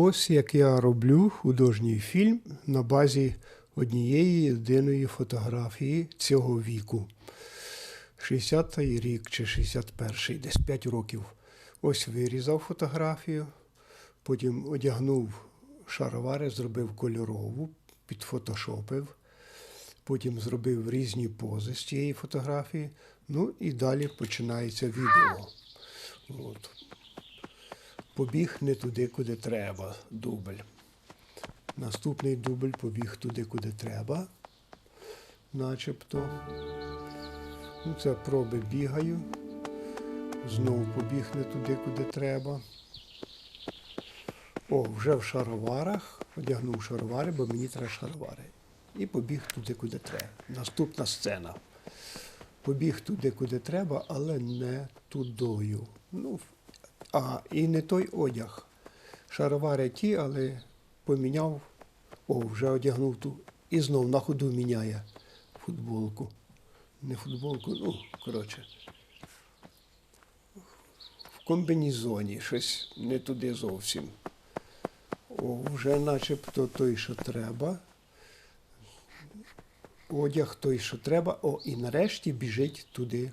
Ось як я роблю художній фільм на базі однієї єдиної фотографії цього віку. 60-й рік чи 61-й, десь 5 років. Ось вирізав фотографію, потім одягнув шаровари, зробив кольорову, підфотошопив, потім зробив різні пози з цієї фотографії. Ну і далі починається відео. Побіг не туди, куди треба. Дубль. Наступний дубль побіг туди, куди треба. Начебто. Ну, це проби бігаю. Знову побіг не туди, куди треба. О, вже в шароварах. Одягнув шаровари, бо мені треба шаровари. І побіг туди, куди треба. Наступна сцена. Побіг туди, куди треба, але не тудою. Ну, а, і не той одяг. Шаровари ті, але поміняв, о, вже одягнув ту. І знов на ходу міняє футболку. Не футболку, ну, коротше. В комбінізоні щось не туди зовсім. О, вже начебто той, що треба. Одяг той, що треба. О, і нарешті біжить туди,